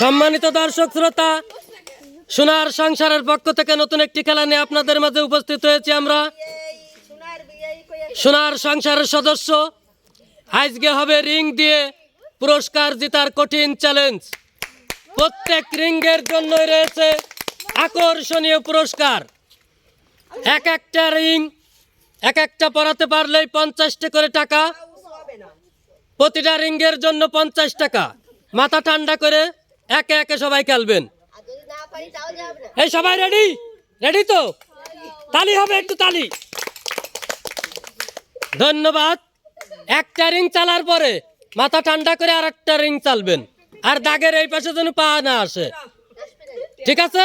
সম্মানিত দর্শক শ্রোতা, সোনার সংসারের পক্ষ থেকে নতুন একটি খেলা নিয়ে আপনাদের মাঝে উপস্থিত হয়েছি আমরা। সোনার সংসারের সদস্য, আজকে হবে রিং দিয়ে পুরস্কার জেতার কঠিন চ্যালেঞ্জ প্রত্যেক রিংয়ের জন্য রয়েছে আকর্ষণীয় পুরস্কার। এক একটা রিং, এক একটা পরাতে পারলেই পঞ্চাশটা করে টাকা। প্রতিটা রিংয়ের জন্য পঞ্চাশ টাকা। মাথা ঠান্ডা করে একে একে সবাই খেলবেন। এই সবাই রেডি রেডি তো? তালি হবে, একটু তালি। ধন্যবাদ। একটা রিং চালার পরে মাথা ঠান্ডা করে আর একটা রিং চালবেন। আর দাগের এই পাশে যেন পা না আসে। ঠিক আছে?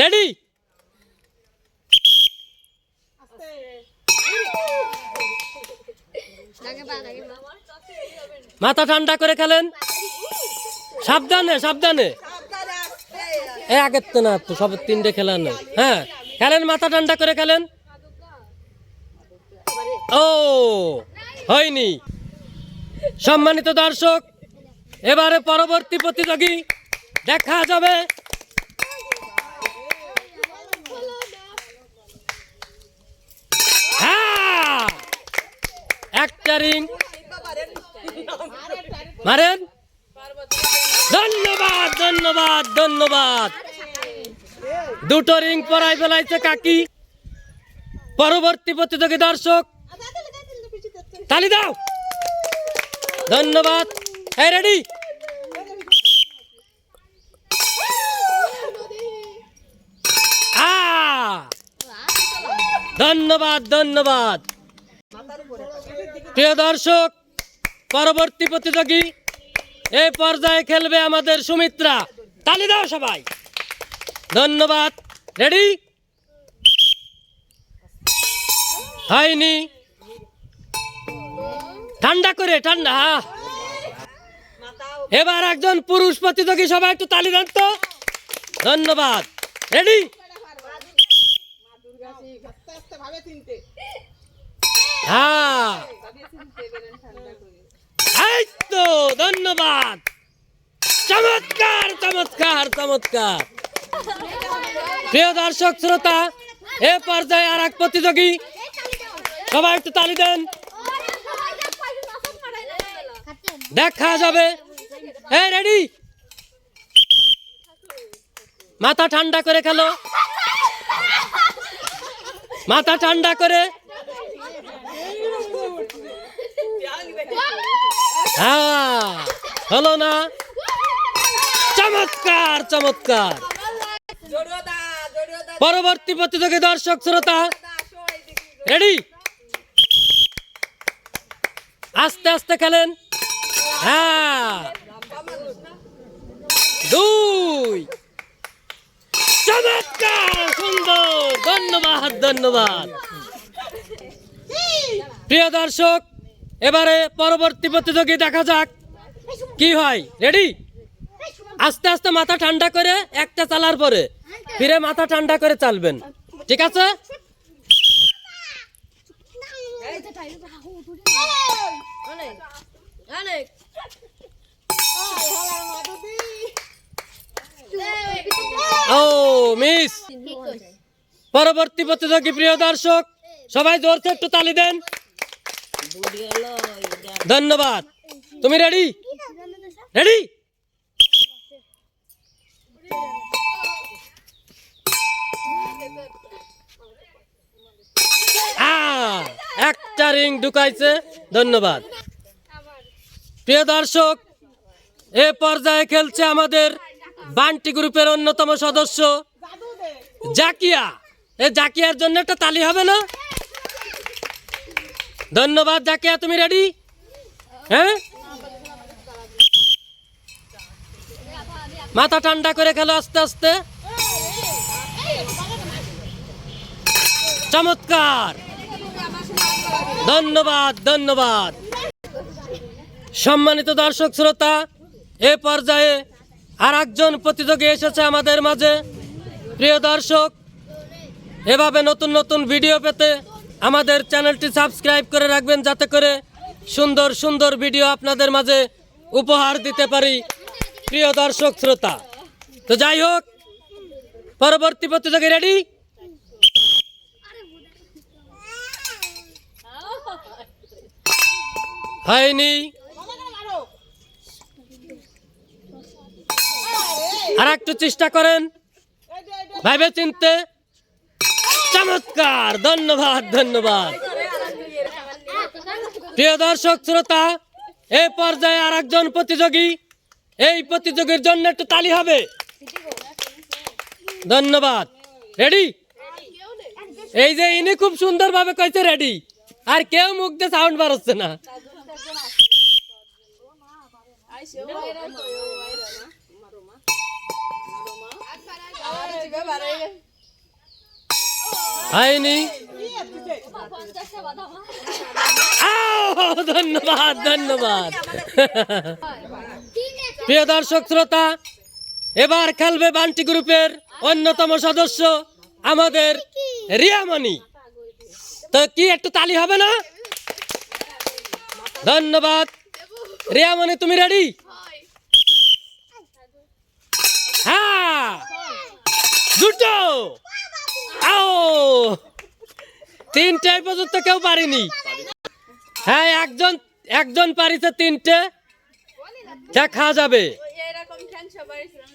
রেডি মাথা ঠান্ডা করে খেলেন। সাবধানে সাবধানে। এ আগের তো না তো, সব তিনটে খেলার নয় হ্যাঁ খেলেন, মাথা ঠান্ডা করে খেলেন। ও, হয়নি। সম্মানিত দর্শক, এবারে পরবর্তী প্রতিযোগী দেখা যাবে। হ্যাঁ! একটা রিং। মারেন। ধন্যবাদ ধন্যবাদ ধন্যবাদ। দুটো রিং পরাই ফেলাইছে কাকি। পরবর্তী প্রতিযোগী দর্শক। তালি দাও। ধন্যবাদ। এই, রেডি। ধন্যবাদ ধন্যবাদ। প্রিয় দর্শক, পরবর্তী প্রতিযোগী। এই পর্যায়ে খেলবে আমাদের সুমিত্রা। তালি দাও সবাই। ধন্যবাদ। রেডি হয়নি। ঠান্ডা করে, ঠান্ডা। এবার একজন পুরুষ প্রতিযোগী সবাই একটু তালি দেন তো। ধন্যবাদ। রেডি হ্যাঁ। তো ধন্যবাদ। চমৎকার চমৎকার চমৎকার। প্রিয় দর্শক, শ্রোতা, এ পর্যায়ে আর এক প্রতিযোগী, সবাই একটু তালি দেন। দেখা যাবে। এই রেডি? মাথা ঠান্ডা করে খেলো। মাথা ঠান্ডা করে হ্যাঁ হলো না? চমৎকার চমৎকার। পরবর্তী প্রতিযোগী দর্শক, শ্রোতা, রেডি? আস্তে আস্তে খেলেন। হ্যাঁ। দুই। চমৎকার, সুন্দর। ধন্যবাদ ধন্যবাদ। প্রিয় দর্শক এবারে পরবর্তী প্রতিযোগী দেখা যাক। কি হয়? রেডি আস্তে আস্তে মাথা ঠান্ডা করে একটা চালার পরে ফিরে মাথা ঠান্ডা করে চালবেন। ঠিক আছে? ও, মিস। পরবর্তী প্রতিযোগী প্রিয় দর্শক, সবাই জোরছে একটু তালি দেন। ধন্যবাদ। তুমি রেডি রেডি একটা রিং ঢুকাইছে, ধন্যবাদ। প্রিয় দর্শক, এ পর্যায়ে খেলছে আমাদের বান্টি গ্রুপের অন্যতম সদস্য, জাকিয়া। এ জাকিয়ার জন্য একটা তালি হবে না? ধন্যবাদ জাকিয়া তুমি রেডি হ্যাঁ? মাথা ঠান্ডা করে খেলো আস্তে আস্তে। চমৎকার! ধন্যবাদ ধন্যবাদ। সম্মানিত দর্শক, শ্রোতা, এ পর্যায়ে আর একজন প্রতিযোগী এসেছে আমাদের মাঝে। প্রিয় দর্শক, এভাবে নতুন নতুন ভিডিও পেতে আমাদের চ্যানেলটি সাবস্ক্রাইব করে রাখবেন যাতে করে সুন্দর সুন্দর ভিডিও আপনাদের মাঝে উপহার দিতে পারি প্রিয় দর্শক শ্রোতা। তো যাই হোক, পরবর্তী প্রতিযোগী রেডি? হয়নি। আর একটু চেষ্টা করেন। ভাইবে চিনতে। চমৎকার, ধন্যবাদ ধন্যবাদ। প্রিয় দর্শক, শ্রোতা এই পর্যায়ে আর একজন প্রতিযোগী, এই প্রতিযোগীর জন্য একটু তালি হবে। ধন্যবাদ। রেডি এই যে ইনি খুব সুন্দরভাবে কইছে রেডি আর কেউ মুখ দিয়ে সাউন্ড বার হচ্ছে না। হয়নি? ধন্যবাদ ধন্যবাদ। প্রিয় দর্শক, শ্রোতা, এবার খেলবে বান্টি গ্রুপের অন্যতম সদস্য আমাদের রিয়ামণি। তো কি, একটু তালি হবে না? ধন্যবাদ। রিয়ামণি, তুমি রেডি? হ্যাঁ। দুটো। আও! তিনটে পর্যন্ত কেউ পারিনি। হ্যাঁ একজন একজন পারিছে তিনটে। যাবে।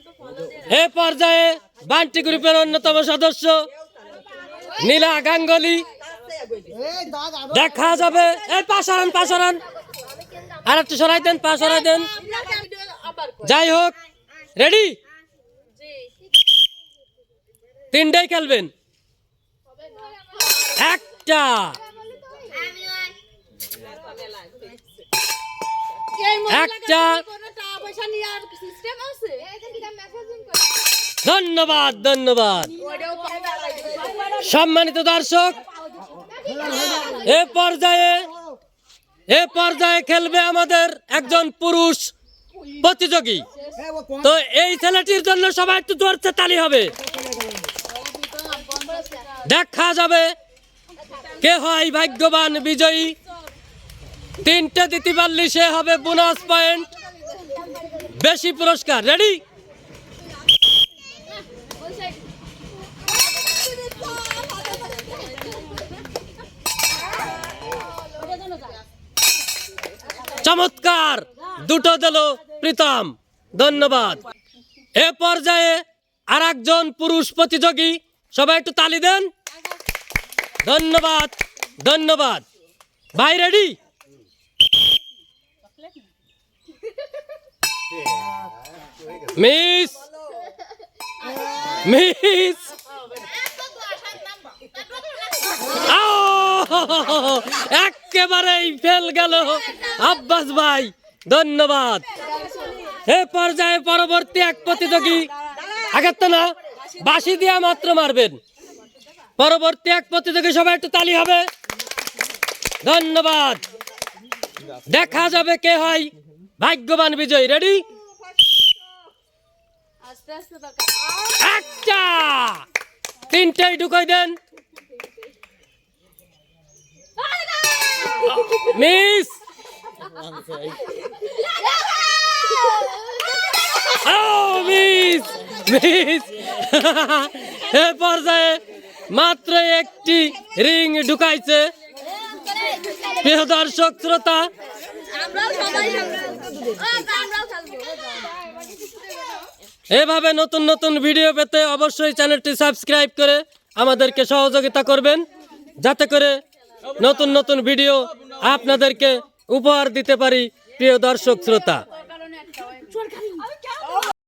তো ফলো দিয়ে এ পর্যায়ে বান্টি গ্রুপের অন্যতম সদস্য নীলা গাঙ্গুলি। দেখা যাবে। এই পাশারান পাশারান। আর একটু সরাই দেন, পা সরাই দেন। যাই হোক, রেডি? তিনটাই খেলবেন। একটা। একটা। ধন্যবাদ ধন্যবাদ। সম্মানিত দর্শক, এ পর্যায়ে এ পর্যায়ে খেলবে আমাদের একজন পুরুষ প্রতিযোগী। তো এই ছেলেটির জন্য সবাই একটু জোরছে তালি হবে। দেখা যাবে কে হয় ভাগ্যবান বিজয়ী? তিনটে দিতে পারলে সে হবে বোনাস পয়েন্ট বেশি পুরস্কার রেডি চমৎকার, দুটো দিল প্রীতম, ধন্যবাদ। এ পর্যায়ে আর পুরুষ প্রতিযোগী, সবাই একটু তালি দেন। ধন্যবাদ ধন্যবাদ। ভাই রেডি মিস মিস! একেবারেই ফেল গেল। আব্বাস ভাই, ধন্যবাদ। এ পর্যায়ে পরবর্তী এক প্রতিযোগী আগের তো না বাসি দিয়া মাত্র মারবেন। পরবর্তী এক প্রতিযোগী সবাই একটু তালি হবে। ধন্যবাদ। দেখা যাবে কে হয়। ভাগ্যবান বিজয়। রেডি একটা। তিনটেই ঢুকাই দেন। মিস। Miss miss. এ পর্যায়ে মাত্র একটি রিং ঢুকাইছে। প্রিয় দর্শক শ্রোতা এভাবে নতুন নতুন ভিডিও পেতে অবশ্যই চ্যানেলটি সাবস্ক্রাইব করে আমাদেরকে সহযোগিতা করবেন যাতে করে নতুন নতুন ভিডিও আপনাদেরকে উপহার দিতে পারি প্রিয় দর্শক শ্রোতা।